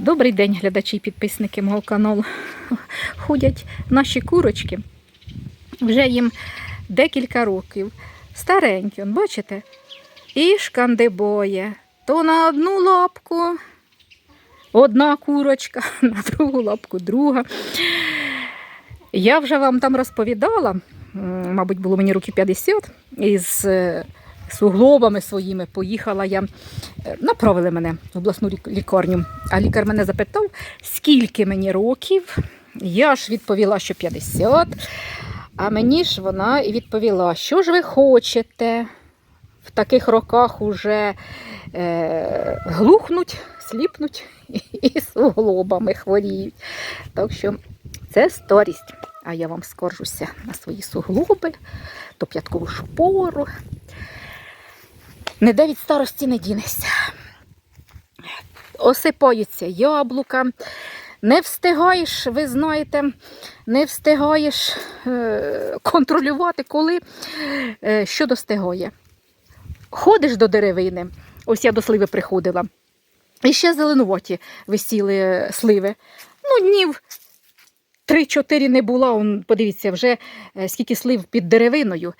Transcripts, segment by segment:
Добрий день, глядачі і підписники мого каналу. Ходять наші курочки. Вже їм декілька років. Старенькі, бачите? І шкандибоє. То на одну лапку одна курочка, на другу лапку друга. Я вже вам там розповідала, мабуть, було мені років 50, із е, суглобами своїми поїхала я, е, направили мене в обласну лікарню. А лікар мене запитав, скільки мені років. Я ж відповіла, що 50. А мені ж вона і відповіла, що ж ви хочете в таких роках уже е, глухнуть, сліпнуть і суглобами хворіють. Так що це старість. А я вам скаржуся на свої суглоби, то п'яткову шпору. Ніде від старості не дінешся. Осипаються яблука. Не встигаєш, ви знаєте, не встигаєш е, контролювати, коли е, що достигає. Ходиш до деревини, ось я до сливи приходила. І ще зеленуваті висіли сливи. Ну, днів 3-4 не була, он, подивіться, вже е, скільки слив під деревиною.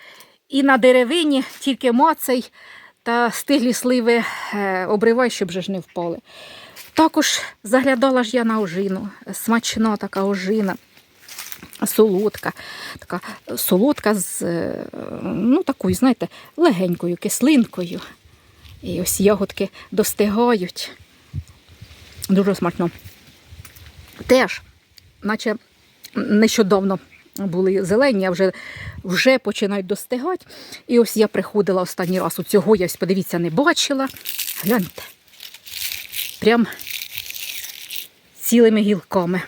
І на деревині тільки мацай та стиглі сливи е, обривай, щоб же ж не впали. Також заглядала ж я на ожину, смачна така ожина. Солодка, така солодка з е, ну, такою, знаєте, легенькою кислинкою. І ось ягодки достигають. Дуже смачно. Теж, наче нещодавно були зелені, а вже, вже починають достигати. І ось я приходила останній раз. У цього я ось, подивіться, не бачила. Гляньте. Прям цілими гілками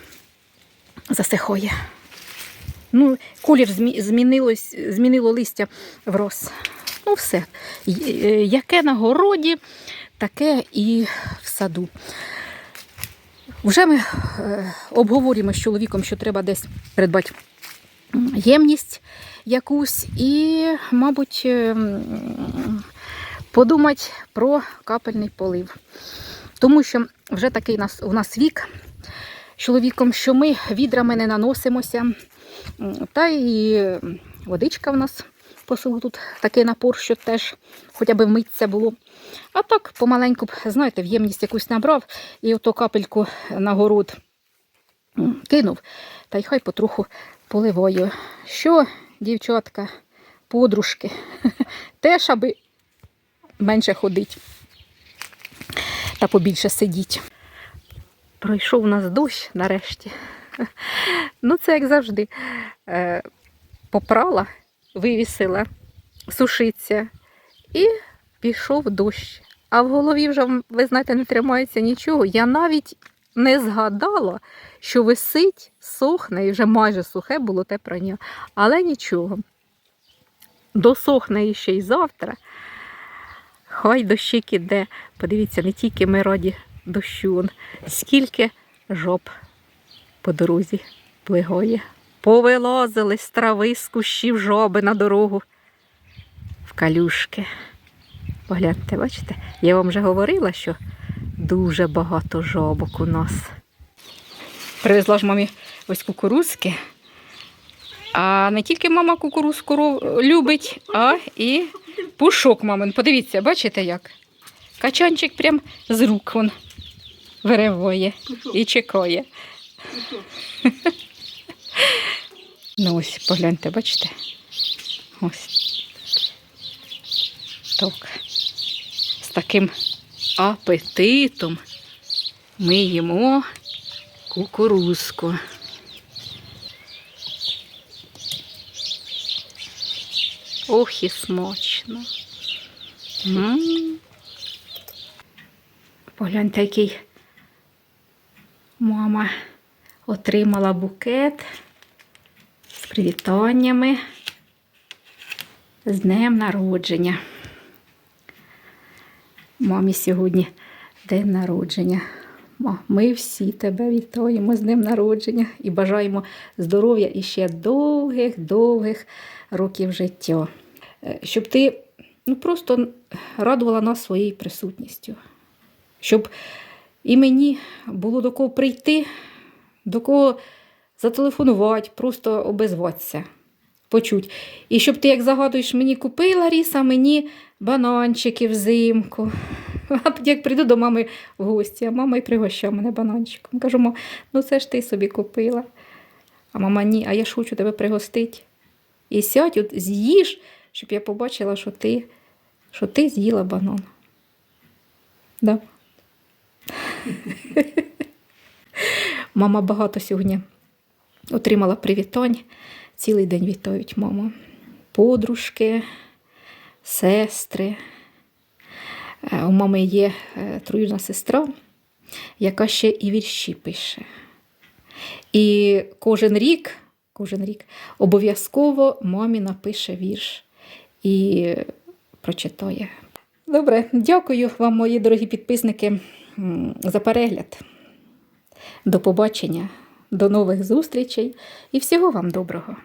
засихає. Ну, колір змінилось, змінило листя в роз. Ну, все. Е, Яке на городі, таке і в саду. Вже ми е, обговорюємо з чоловіком, що треба десь придбати ємність якусь і, мабуть, е, подумати про капельний полив. Тому що вже такий у нас вік чоловіком, що ми відрами не наносимося. Та і водичка в нас по селу тут такий напор, що теж хоча б вмитися було. А так помаленьку знаєте, в ємність якусь набрав і ото капельку на город кинув, та й хай потроху поливаю. Що, дівчатка, подружки, теж аби менше ходить та побільше сидіть. Пройшов у нас дощ нарешті. Ну, це як завжди. Е, Попрала, вивісила, сушиться і пішов дощ. А в голові вже, ви знаєте, не тримається нічого. Я навіть не згадала, що висить, сохне, і вже майже сухе було те прання. Але нічого. Досохне іще й завтра. Хай дощик іде. Подивіться, не тільки ми раді дощу, скільки жоп по дорозі плигає. Повилазили з трави, з кущів жоби на дорогу в калюшки. Погляньте, бачите, я вам вже говорила, що дуже багато жобок у нас. Привезла ж мамі ось кукурузки. А не тільки мама кукурузку любить, а і пушок мамин. Подивіться, бачите як? Качанчик прям з рук вон вириває і чекає. Ну ось, погляньте, бачите? Ось. Так. Таким апетитом ми їмо кукурузку. Ох і смачно. М. Погляньте, який мама отримала букет з привітаннями з днем народження. Мамі сьогодні день народження. Ми всі тебе вітаємо з днем народження і бажаємо здоров'я і ще довгих-довгих років життя. Е, Щоб ти ну, просто радувала нас своєю присутністю. Щоб І мені було до кого прийти, до кого зателефонувати, просто обезватися, почуть. І щоб ти, як загадуєш, мені купила ріса, мені бананчики взимку. А як прийду до мами в гості, а мама і пригощає мене бананчиком. Кажу, «Ма, ну це ж ти собі купила. А мама ні, а я ж хочу тебе пригостити. І сядь, от з'їж, щоб я побачила, що ти, що ти з'їла банан. Да. Мама багато сьогодні отримала привітань. Цілий день вітають маму. Подружки, сестри. Е, У мами є е, троюрідна сестра, яка ще і вірші пише. І кожен рік, кожен рік обов'язково мамі напише вірш і прочитає. Добре, дякую вам, мої дорогі підписники, за перегляд. До побачення, до нових зустрічей і всього вам доброго.